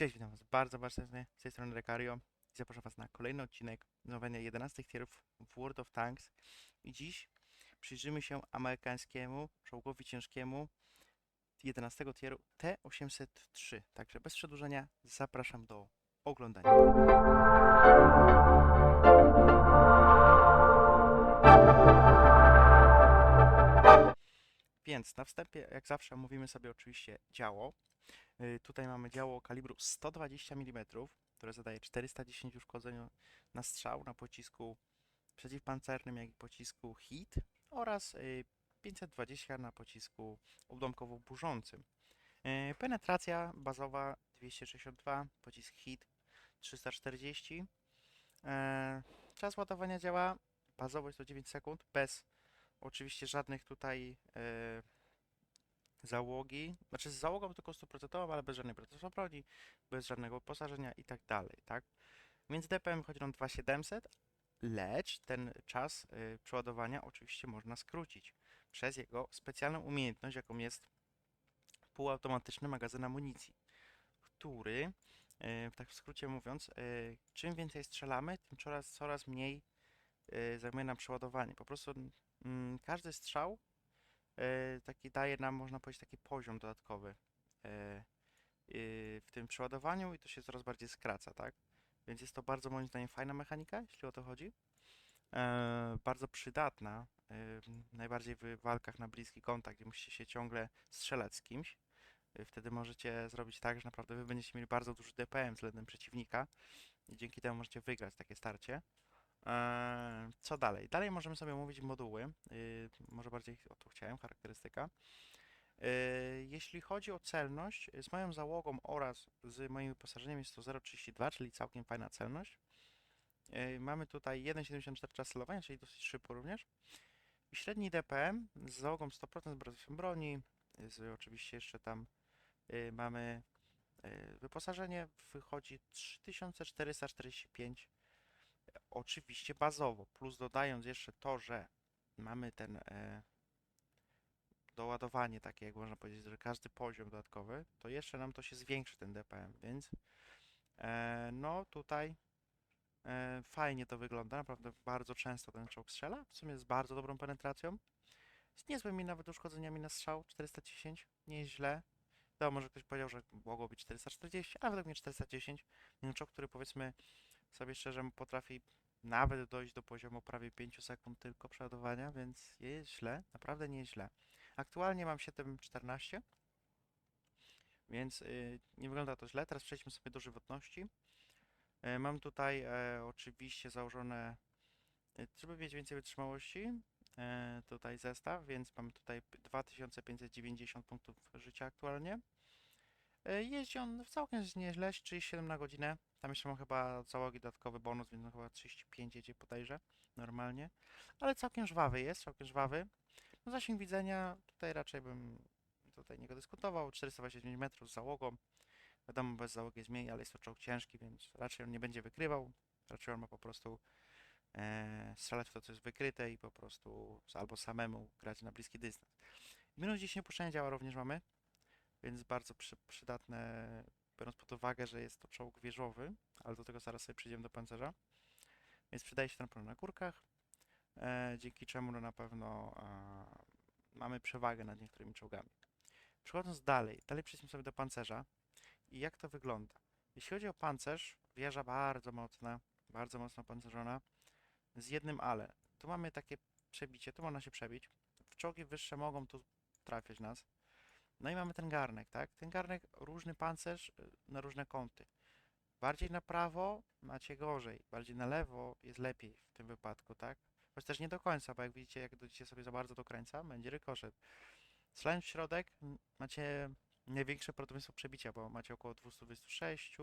Cześć, witam Was bardzo, bardzo serdecznie. Z tej strony Rekario i zapraszam Was na kolejny odcinek omawiania 11 tierów w World of Tanks. I dziś przyjrzymy się amerykańskiemu czołgowi ciężkiemu 11 tieru T-803. Także bez przedłużenia zapraszam do oglądania. Więc na wstępie, jak zawsze, mówimy sobie oczywiście działo. Y, Tutaj mamy działo kalibru 120 mm, które zadaje 410 uszkodzeń na strzał na pocisku przeciwpancernym, jak i pocisku HIT oraz y, 520 na pocisku obłąkowo-burzącym. Y, Penetracja bazowa 262, pocisk HIT 340. E, Czas ładowania działa bazowo jest to 9 sekund, bez oczywiście żadnych tutaj załogi, znaczy z załogą tylko 100%, ale bez żadnej procesu broni, bez żadnego wyposażenia i tak dalej, tak? Więc DPM chodzi nam 2700, lecz ten czas y, przeładowania oczywiście można skrócić przez jego specjalną umiejętność, jaką jest półautomatyczny magazyn amunicji, który, y, tak w skrócie mówiąc, y, czym więcej strzelamy, tym coraz, coraz mniej y, zajmuje nam przeładowanie. Po prostu mm, każdy strzał taki daje nam, można powiedzieć, taki poziom dodatkowy e, y, w tym przeładowaniu i to się coraz bardziej skraca, tak? Więc jest to bardzo moim zdaniem fajna mechanika, jeśli o to chodzi. E, bardzo przydatna, e, najbardziej w walkach na bliski kontakt, gdzie musicie się ciągle strzelać z kimś. E, Wtedy możecie zrobić tak, że naprawdę wy będziecie mieli bardzo duży DPM względem przeciwnika i dzięki temu możecie wygrać takie starcie. Eee, Co dalej? Dalej możemy sobie omówić moduły. Yy, może bardziej o to chciałem, charakterystyka. Yy, Jeśli chodzi o celność, z moją załogą oraz z moim wyposażeniem jest to 0,32, czyli całkiem fajna celność. Yy, Mamy tutaj 1,74 czas celowania, czyli dosyć szybko również. I średni DPM z załogą 100% z bronią broni. Z, oczywiście jeszcze tam mamy wyposażenie, wychodzi 3445 oczywiście bazowo, plus dodając jeszcze to, że mamy ten e, doładowanie takie, jak można powiedzieć, że każdy poziom dodatkowy, to jeszcze nam to się zwiększy ten DPM, więc e, no tutaj e, fajnie to wygląda, naprawdę bardzo często ten czołg strzela, w sumie z bardzo dobrą penetracją, z niezłymi nawet uszkodzeniami na strzał, 410, nie jest źle. To może ktoś powiedział, że mogło być 440, a według mnie 410, ten czołg, który powiedzmy sobie szczerze potrafi nawet dojść do poziomu prawie 5 sekund tylko przeładowania, więc jest źle, naprawdę nie jest źle. Aktualnie mam 7,14, więc y, nie wygląda to źle. Teraz przejdźmy sobie do żywotności. Y, mam tutaj e, oczywiście założone, y, żeby mieć więcej wytrzymałości, e, tutaj zestaw, więc mamy tutaj p- 2590 punktów życia aktualnie. Jeździ on całkiem nieźle, 37 na godzinę. Tam jeszcze mam chyba załogi dodatkowy bonus, więc chyba 35 jedzie podejrzę normalnie. Ale całkiem żwawy jest, całkiem żwawy. No zasięg widzenia tutaj raczej bym tutaj nie go dyskutował. 429 metrów z załogą. Wiadomo, bez załogi jest mniej, ale jest to czołg ciężki, więc raczej on nie będzie wykrywał. Raczej on ma po prostu e, strzelać w to, co jest wykryte i po prostu albo samemu grać na bliski dystans. Minus 10 opuszczenia działa również mamy, więc bardzo przy, przydatne biorąc pod uwagę, że jest to czołg wieżowy, ale do tego zaraz sobie przejdziemy do pancerza. Więc przydaje się problem na górkach, e, dzięki czemu no na pewno a, mamy przewagę nad niektórymi czołgami. Przechodząc dalej, dalej przejdźmy sobie do pancerza i jak to wygląda. Jeśli chodzi o pancerz, wieża bardzo mocna, bardzo mocno pancerzona, z jednym ale. Tu mamy takie przebicie, tu można się przebić. W czołgi wyższe mogą tu trafiać nas. No i mamy ten garnek, tak? Ten garnek, różny pancerz y, na różne kąty. Bardziej na prawo macie gorzej, bardziej na lewo jest lepiej w tym wypadku, tak? Choć też nie do końca, bo jak widzicie, jak dojdziecie sobie za bardzo do krańca, będzie rykoszet. Strzelając w środek macie największe prawdopodobieństwo przebicia, bo macie około 226,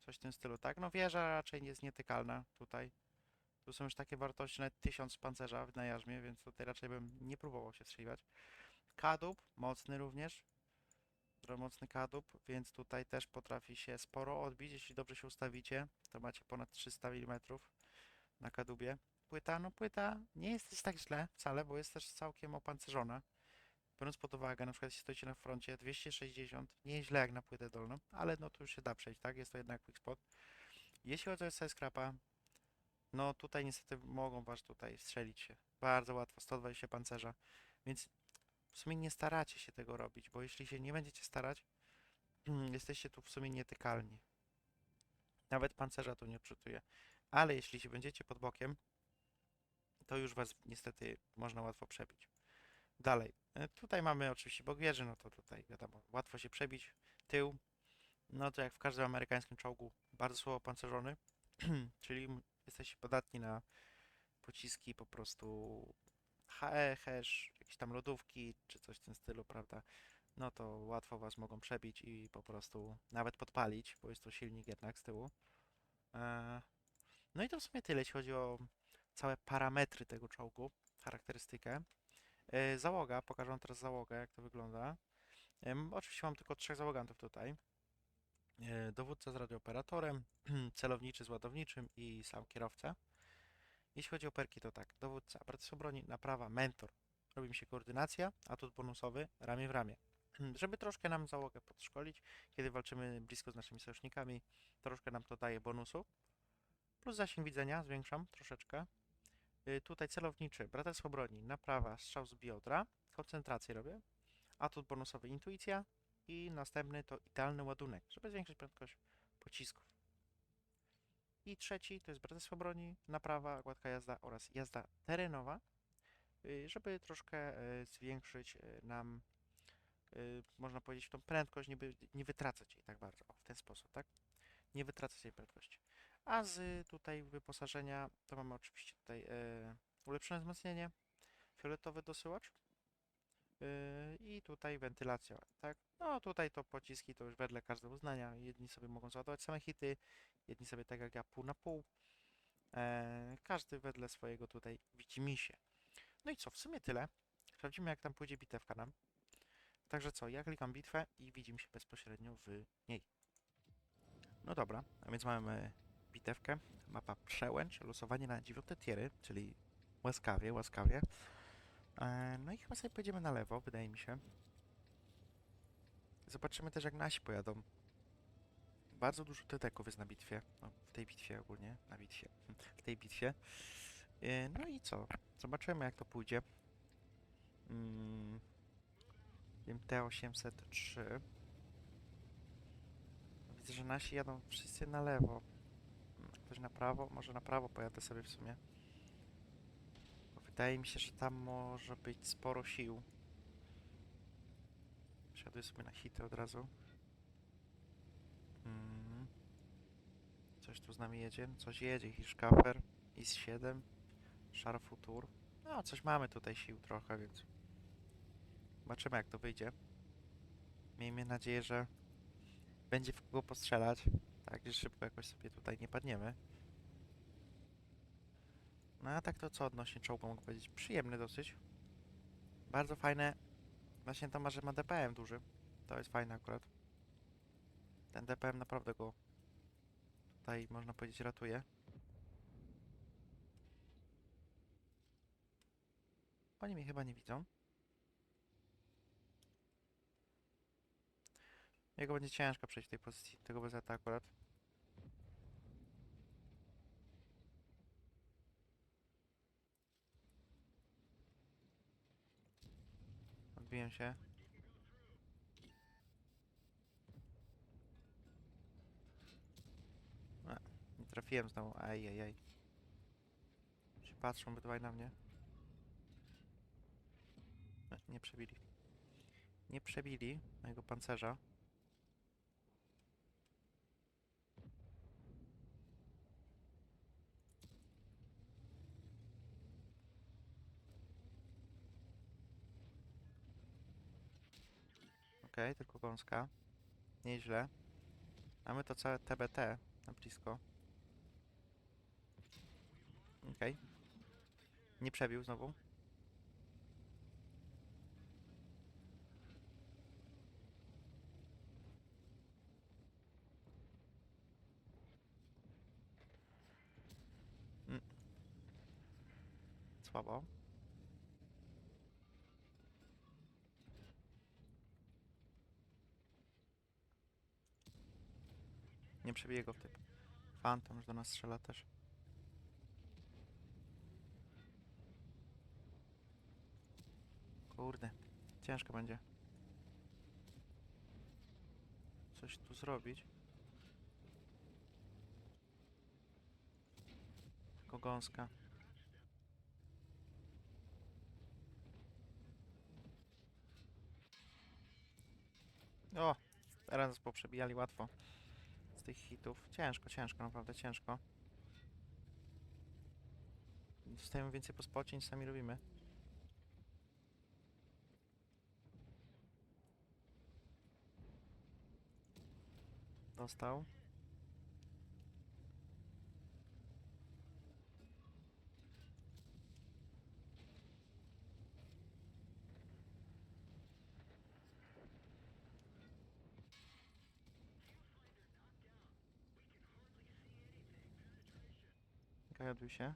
coś w tym stylu, tak? No wieża raczej jest nietykalna tutaj. Tu są już takie wartości, nawet 1000 pancerza na jarzmie, więc tutaj raczej bym nie próbował się strzeliwać. Kadłub, mocny również. Mocny kadłub, więc tutaj też potrafi się sporo odbić. Jeśli dobrze się ustawicie, to macie ponad 300 mm na kadłubie. Płyta, no płyta nie jest tak źle wcale, bo jest też całkiem opancerzona. biorąc pod uwagę, na przykład jeśli stoicie na froncie 260, nieźle jak na płytę dolną, ale no to już się da przejść, tak? Jest to jednak quick spot. Jeśli chodzi o Scrapa, no tutaj niestety mogą was tutaj strzelić się. Bardzo łatwo, 120 pancerza, więc w sumie nie staracie się tego robić, bo jeśli się nie będziecie starać, jesteście tu w sumie nietykalni. Nawet pancerza tu nie odczytuje. Ale jeśli się będziecie pod bokiem, to już was niestety można łatwo przebić. Dalej, e, tutaj mamy oczywiście bok wieży, no to tutaj wiadomo, łatwo się przebić. Tył, no to jak w każdym amerykańskim czołgu, bardzo słabo pancerzony, czyli jesteście podatni na pociski po prostu HE, hash, jakieś tam lodówki, czy coś w tym stylu, prawda? No to łatwo was mogą przebić i po prostu nawet podpalić, bo jest to silnik jednak z tyłu. E, No i to w sumie tyle, jeśli chodzi o całe parametry tego czołgu, charakterystykę. E, Załoga, pokażę wam teraz załogę, jak to wygląda. Em, Oczywiście mam tylko trzech załogantów tutaj. E, Dowódca z radiooperatorem, celowniczy z ładowniczym i sam kierowca. Jeśli chodzi o perki, to tak. Dowódca, operacja broni, naprawa, mentor. Robi mi się koordynacja, atut bonusowy, ramię w ramię. Żeby troszkę nam załogę podszkolić, kiedy walczymy blisko z naszymi sojusznikami, troszkę nam to daje bonusu. Plus zasięg widzenia zwiększam troszeczkę. Y, Tutaj celowniczy, braterstwo broni, naprawa, strzał z biodra, koncentrację robię. Atut bonusowy, intuicja. I następny to idealny ładunek, żeby zwiększyć prędkość pocisków. I trzeci to jest braterstwo broni, naprawa, gładka jazda oraz jazda terenowa, żeby troszkę y, zwiększyć y, nam, y, można powiedzieć, tą prędkość, nie, by, nie wytracać jej tak bardzo. O, w ten sposób, tak? Nie wytracać jej prędkości. A z tutaj wyposażenia to mamy oczywiście tutaj ulepszone wzmocnienie, fioletowy dosyłacz i tutaj wentylacja, tak? No tutaj to pociski to już wedle każdego uznania. Jedni sobie mogą załadować same hity, jedni sobie tak jak ja pół na pół. E, każdy wedle swojego tutaj widzimisię. No i co, w sumie tyle. Sprawdzimy jak tam pójdzie bitewka nam. Także co, ja klikam bitwę i widzimy się bezpośrednio w niej. No dobra, a więc mamy bitewkę. Mapa przełęcz, losowanie na dziewiąte tiery, czyli łaskawie, łaskawie. E, no i chyba sobie pojedziemy na lewo, wydaje mi się. Zobaczymy też jak nasi pojadą. Bardzo dużo teteków jest na bitwie. No, w tej bitwie ogólnie, na bitwie. W tej bitwie. E, no i co? Zobaczymy jak to pójdzie. Mm, wiem, T803. Widzę, że nasi jadą wszyscy na lewo. Mm, Ktoś na prawo? Może na prawo pojadę sobie w sumie. Bo wydaje mi się, że tam może być sporo sił. Wsiaduję sobie na hity od razu. Mm. Coś tu z nami jedzie? Coś jedzie. Hirschkafer, IS-7, Sharfutur. No, coś mamy tutaj sił trochę, więc zobaczymy jak to wyjdzie. Miejmy nadzieję, że będzie w kogo postrzelać. Tak, że szybko jakoś sobie tutaj nie padniemy. No a tak to co odnośnie czołgu mogę powiedzieć? Przyjemny dosyć. Bardzo fajne. Właśnie to ma, że ma DPM duży. To jest fajne akurat. Ten DPM naprawdę go tutaj można powiedzieć ratuje. Oni mnie chyba nie widzą. Jego będzie ciężko przejść w tej pozycji, tego bez akurat. Odbiłem się. A, nie trafiłem znowu, ajajaj. Się patrzą obydwaj na mnie. Nie przebili. Nie przebili mojego pancerza. Okej, tylko gąska. Nieźle. Mamy to całe TBT na blisko. Okej. Nie przebił znowu. słabo. Nie przebije go typ. Phantom już do nas strzela też. Kurde, ciężko będzie. Coś tu zrobić. Tylko gąska. O, teraz poprzebijali łatwo z tych hitów. Ciężko, ciężko, naprawdę ciężko. Dostajemy więcej po spocie niż sami robimy. Dostał. Gaduj się.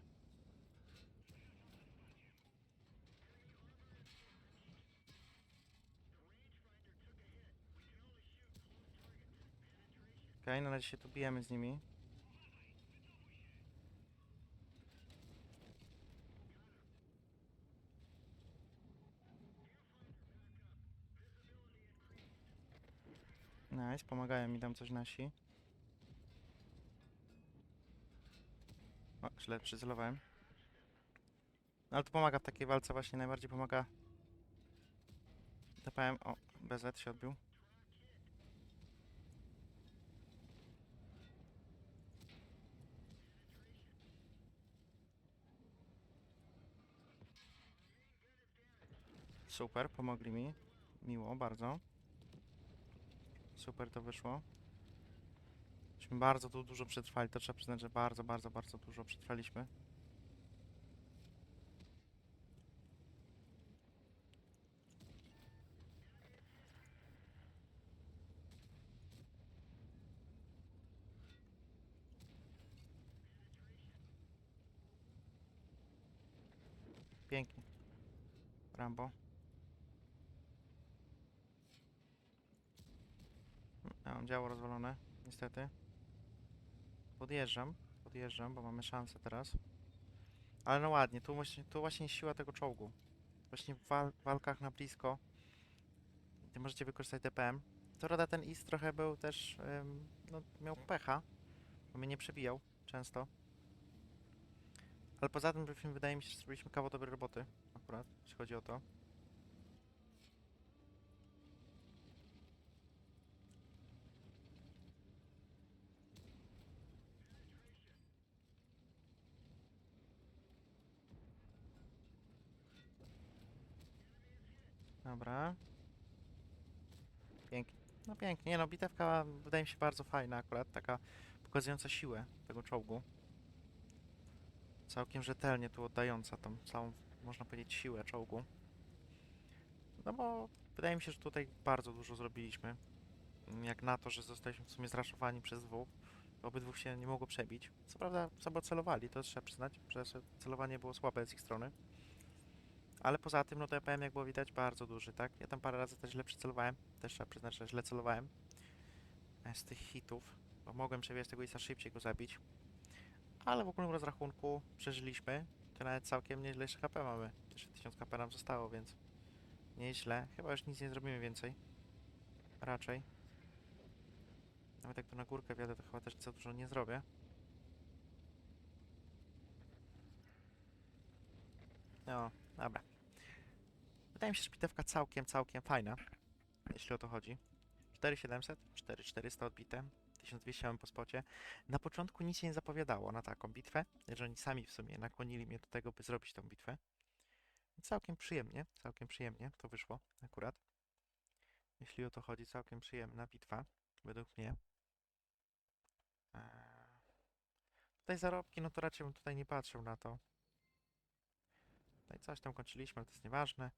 Okej, na razie się tu bijemy z nimi. Nice, pomagają mi tam coś nasi. Źle przycelowałem. No, ale to pomaga w takiej walce właśnie, najbardziej pomaga. DPM, o, BZ się odbił. Super, pomogli mi. Miło, bardzo. Super to wyszło. Bardzo tu dużo przetrwali, to trzeba przyznać, że bardzo, bardzo, bardzo dużo przetrwaliśmy. Pięknie. Rambo. Ja mam działo rozwalone, niestety. Podjeżdżam, podjeżdżam, bo mamy szansę teraz. Ale no ładnie, tu właśnie, tu właśnie siła tego czołgu. Właśnie w wal walkach na blisko, gdzie możecie wykorzystać DPM. To Roda ten Is trochę był też, ym, no miał pecha, bo mnie nie przebijał często. Ale poza tym, wydaje mi się, że zrobiliśmy kawał dobrej roboty, akurat, jeśli chodzi o to. Dobra. Pięknie. No pięknie. Nie no, bitewka wydaje mi się bardzo fajna akurat, taka pokazująca siłę tego czołgu. Całkiem rzetelnie tu oddająca tą całą, można powiedzieć, siłę czołgu. No bo wydaje mi się, że tutaj bardzo dużo zrobiliśmy. Jak na to, że zostaliśmy w sumie zraszowani przez dwóch, obydwóch się nie mogło przebić. Co prawda sobie celowali, to trzeba przyznać, że celowanie było słabe z ich strony. Ale poza tym, no to EPM, jak było widać, bardzo duży, tak? Ja tam parę razy też źle przycelowałem. Też trzeba przyznać, że źle celowałem. e, Z tych hitów. Bo mogłem przebiegać tego Isa szybciej go zabić. Ale w ogólnym rozrachunku przeżyliśmy. To nawet całkiem nieźle jeszcze HP mamy. Jeszcze 1000 HP nam zostało, więc nieźle. Chyba już nic nie zrobimy więcej. Raczej. Nawet jak tu na górkę wjadę, to chyba też za dużo nie zrobię. No, dobra. Wydaje mi się, że bitewka całkiem, całkiem fajna, jeśli o to chodzi. 4700, 4400 odbite, 1200 mamy po spocie. Na początku nic się nie zapowiadało na taką bitwę, że oni sami w sumie nakłonili mnie do tego, by zrobić tą bitwę. Całkiem przyjemnie, całkiem przyjemnie to wyszło akurat. Jeśli o to chodzi, całkiem przyjemna bitwa, według mnie. Eee, Tutaj zarobki, no to raczej bym tutaj nie patrzył na to. Tutaj coś tam kończyliśmy, ale to jest nieważne.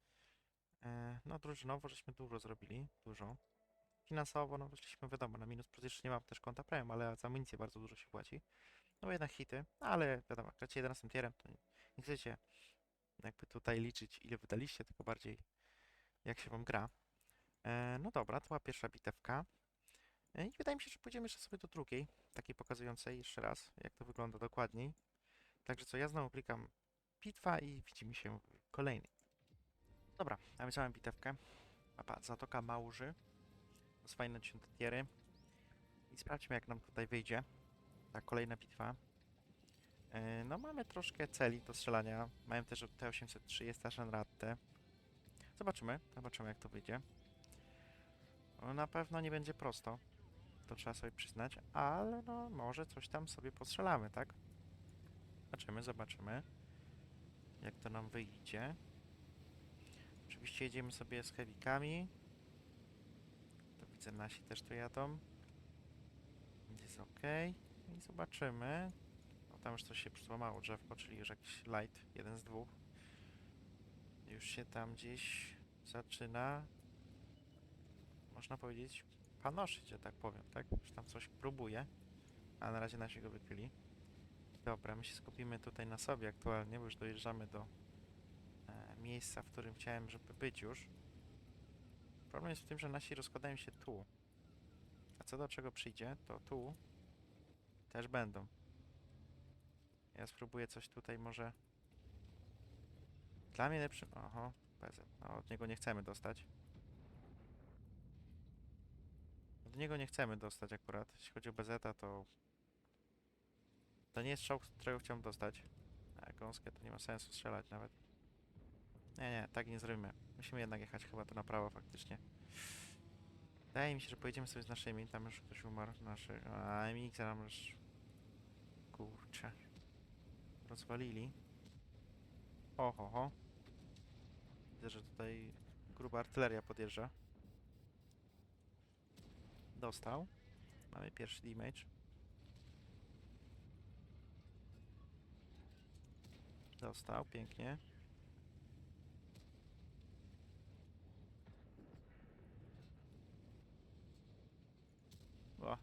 E, No, drużynowo żeśmy dużo zrobili, dużo. Finansowo, no wyszliśmy wiadomo, na minus jeszcze nie mam też konta premium, ale za amunicję bardzo dużo się płaci. No jednak hity, ale wiadomo, jak gracie 11 tierem, to nie, nie chcecie jakby tutaj liczyć ile wydaliście, tylko bardziej jak się wam gra. E, No dobra, to była pierwsza bitewka. E, I wydaje mi się, że pójdziemy jeszcze sobie do drugiej, takiej pokazującej jeszcze raz, jak to wygląda dokładniej. Także co, ja znowu klikam bitwa i widzimy się w kolejnej. Dobra, a więc bitewkę. Mapa Zatoka Małży. To jest fajne tiery. I sprawdźmy, jak nam tutaj wyjdzie ta kolejna bitwa. E, No mamy troszkę celi do strzelania. Mają też T-803, jest też. Zobaczymy, zobaczymy jak to wyjdzie. No, Na pewno nie będzie prosto, to trzeba sobie przyznać, ale no może coś tam sobie postrzelamy, tak? Zobaczymy, zobaczymy jak to nam wyjdzie. Oczywiście jedziemy sobie z heavikami. To widzę, nasi też tu jadą. Jest ok. I zobaczymy. O, tam już coś się przysłamało drzewko, czyli już jakiś light, jeden z dwóch. Już się tam gdzieś zaczyna, można powiedzieć, panoszyć, że tak powiem, tak? Już tam coś próbuje, a na razie nasi go wykryli. Dobra, my się skupimy tutaj na sobie aktualnie, bo już dojeżdżamy do miejsca, w którym chciałem, żeby być już. Problem jest w tym, że nasi rozkładają się tu. A co do czego przyjdzie, to tu też będą. Ja spróbuję coś tutaj może... Dla mnie lepszy... Oho, PZ. No, od niego nie chcemy dostać. Od niego nie chcemy dostać akurat. Jeśli chodzi o BZ, to... To nie jest strzał, którego chciałem dostać. A gąskę to nie ma sensu strzelać nawet. Nie, nie, tak nie zrobimy. Musimy jednak jechać chyba tu na prawo faktycznie. Wydaje mi się, że pojedziemy sobie z naszymi. Tam już ktoś umarł. Naszy... A, MX nam już... Kurczę. Rozwalili. Oho, ho. Widzę, że tutaj gruba artyleria podjeżdża. Dostał. Mamy pierwszy damage. Dostał, pięknie.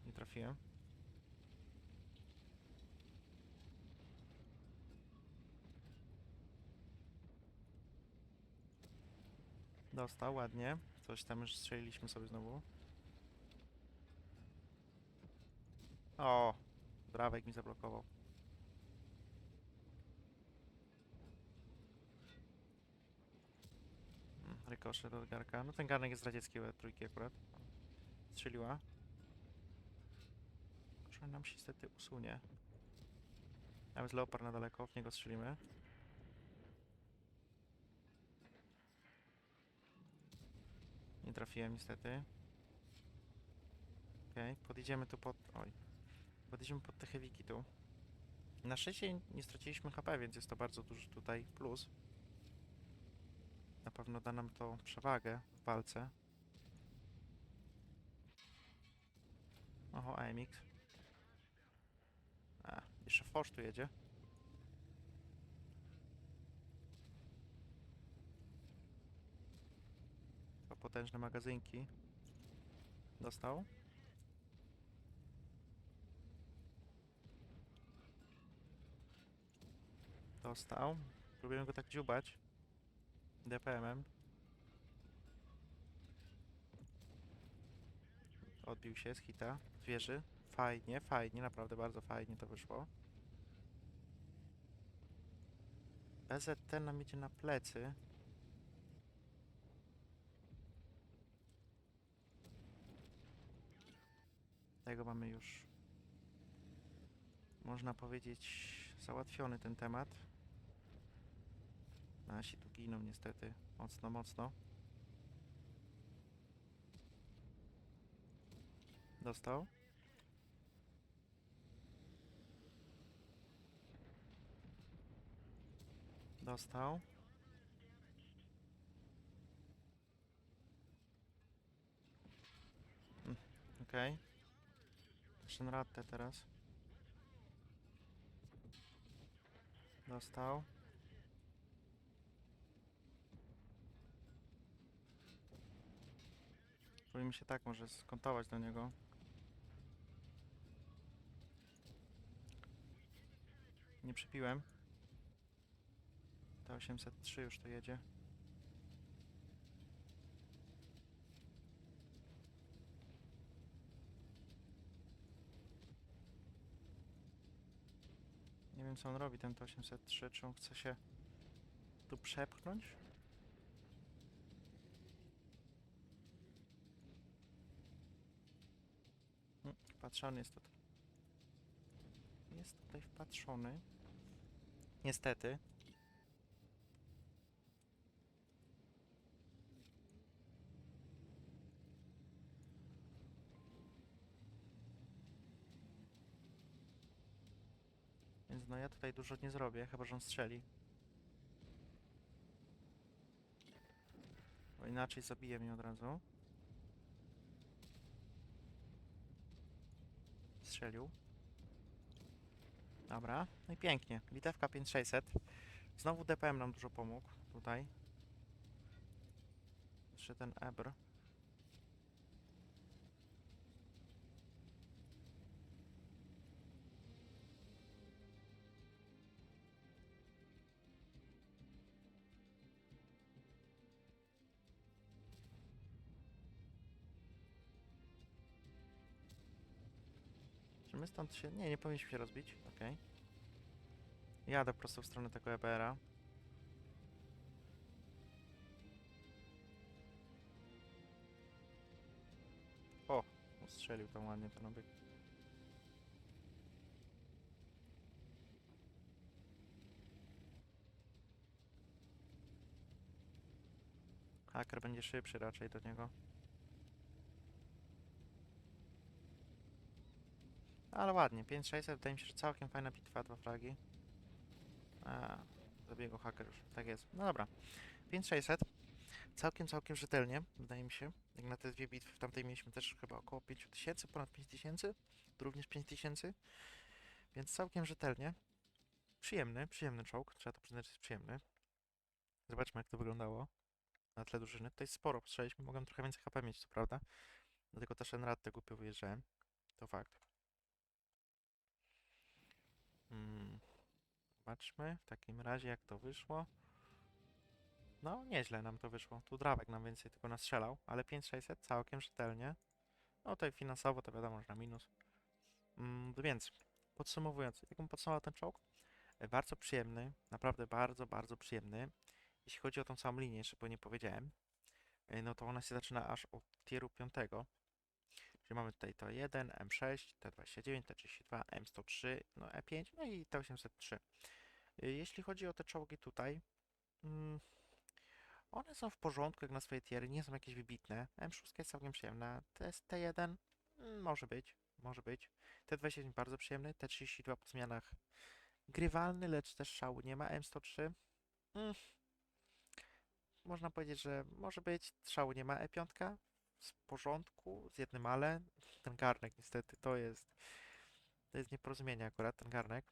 Nie trafiłem. Dostał, ładnie. Coś tam już strzeliliśmy sobie znowu. O, Drawek mi zablokował. Mm, Rykoszet od garka. No ten garnek jest radziecki, trójki akurat. Strzeliła. Może nam się niestety usunie. Tam jest leopard na daleko, w niego strzelimy. Nie trafiłem niestety. Okej, podjedziemy tu pod... Oj. Podjedziemy pod te heaviki tu. Na szczęście nie straciliśmy HP, więc jest to bardzo duży tutaj plus. Na pewno da nam to przewagę w walce. Oho, AMX. Jeszcze Fosz tu jedzie. Dwa potężne magazynki. Dostał. Dostał. Próbuję go tak dziubać. DPM-em. Odbił się z hita. Zwierzy. Fajnie, fajnie, naprawdę bardzo fajnie to wyszło. BZT nam idzie na plecy. Tego mamy już, można powiedzieć, załatwiony ten temat. Nasi tu giną niestety mocno, mocno. Dostał. Dostał. Mm, Okej. Okay. teraz. Dostał. Spróbujmy się tak może skontować do niego. Nie ta 803 już to jedzie. Nie wiem co on robi, ten 803 czy on chce się tu przepchnąć? Hmm, wpatrzony jest tutaj. Jest tutaj wpatrzony. Niestety. No ja tutaj dużo nie zrobię, chyba że on strzeli. Bo inaczej zabije mnie od razu. Strzelił. Dobra, no i pięknie. Bitewka 5600. Znowu DPM nam dużo pomógł tutaj. Jeszcze ten Ebr. My stąd się... Nie, nie powinniśmy się rozbić. Okej. Jadę po prostu w stronę tego EBR-a. O! Strzelił tam ładnie ten obiekt. Haker będzie szybszy raczej do niego. Ale ładnie, 5600 wydaje mi się, że całkiem fajna bitwa, dwa fragi. A, zabiegł haker już, tak jest. No dobra, 5600. Całkiem, całkiem rzetelnie, wydaje mi się. Jak na te dwie bitwy, w tamtej mieliśmy też chyba około 5000, ponad 5000, tu również 5000. Więc całkiem rzetelnie. Przyjemny, przyjemny czołg, trzeba to przyznać, że jest przyjemny. Zobaczmy jak to wyglądało na tle drużyny. Tutaj sporo postrzeliśmy, mogłem trochę więcej HP mieć, co prawda. Dlatego też Enrad te głupio wyjeżdżałem. To fakt. Mm. Zobaczmy w takim razie jak to wyszło. No, nieźle nam to wyszło. Tu Drawek nam więcej tylko nastrzelał, ale 5600 całkiem rzetelnie. No tutaj finansowo to wiadomo, że na minus. Mm, więc, podsumowując, jak bym podsumował ten czołg? E, Bardzo przyjemny, naprawdę bardzo, bardzo przyjemny. Jeśli chodzi o tą samą linię, jeszcze bo nie powiedziałem, e, no to ona się zaczyna aż od tieru 5. Czyli mamy tutaj to 1, M6, T29, T32, M103, no E5, no i T803. Y, Jeśli chodzi o te czołgi tutaj, mm, one są w porządku jak na swoje tiery, nie są jakieś wybitne. M6 jest całkiem przyjemna, TS T1 mm, może być, może być. T29 bardzo przyjemny, T32 po zmianach grywalny, lecz też szału nie ma. M103 mm, można powiedzieć, że może być, szału nie ma. E5 w porządku, z jednym ale. Ten garnek niestety to jest to jest nieporozumienie akurat, ten garnek.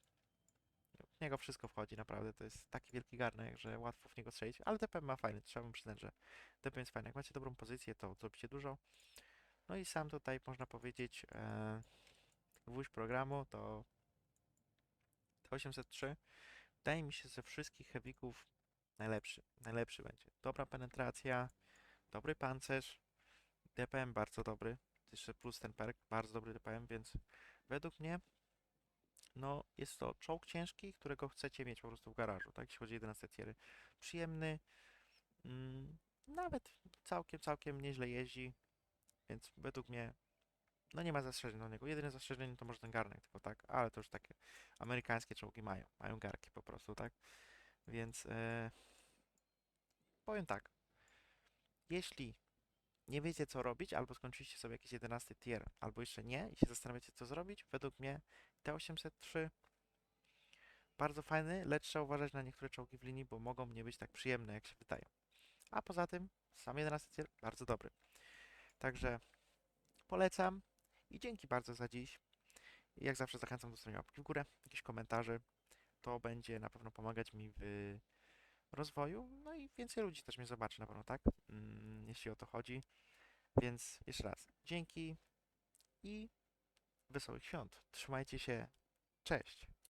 W niego wszystko wchodzi naprawdę, to jest taki wielki garnek, że łatwo w niego strzelić, ale DPM ma fajny, trzeba mu przyznać, że DPM jest fajny. Jak macie dobrą pozycję, to zrobicie dużo. No i sam tutaj można powiedzieć e, gwóźdź programu to T803 wydaje mi się ze wszystkich heavyków najlepszy, najlepszy będzie. Dobra penetracja, dobry pancerz, DPM bardzo dobry, jeszcze plus ten perk, bardzo dobry DPM, więc według mnie no jest to czołg ciężki, którego chcecie mieć po prostu w garażu, tak, jeśli chodzi o 11 tiery. Przyjemny, mm, nawet całkiem, całkiem nieźle jeździ, więc według mnie no nie ma zastrzeżeń do niego. Jedyne zastrzeżenie to może ten garnek, tylko tak, ale to już takie amerykańskie czołgi mają, mają garki po prostu, tak, więc e, powiem tak, jeśli nie wiecie co robić, albo skończyliście sobie jakiś 11 tier, albo jeszcze nie i się zastanawiacie co zrobić, według mnie T803 bardzo fajny, lecz trzeba uważać na niektóre czołgi w linii, bo mogą nie być tak przyjemne jak się wydają. A poza tym sam 11 tier bardzo dobry. Także polecam i dzięki bardzo za dziś. Jak zawsze zachęcam do zostawienia łapki w górę, jakichś komentarzy. To będzie na pewno pomagać mi w rozwoju, no i więcej ludzi też mnie zobaczy na pewno, tak? Jeśli o to chodzi. Więc jeszcze raz dzięki i wesołych świąt. Trzymajcie się. Cześć.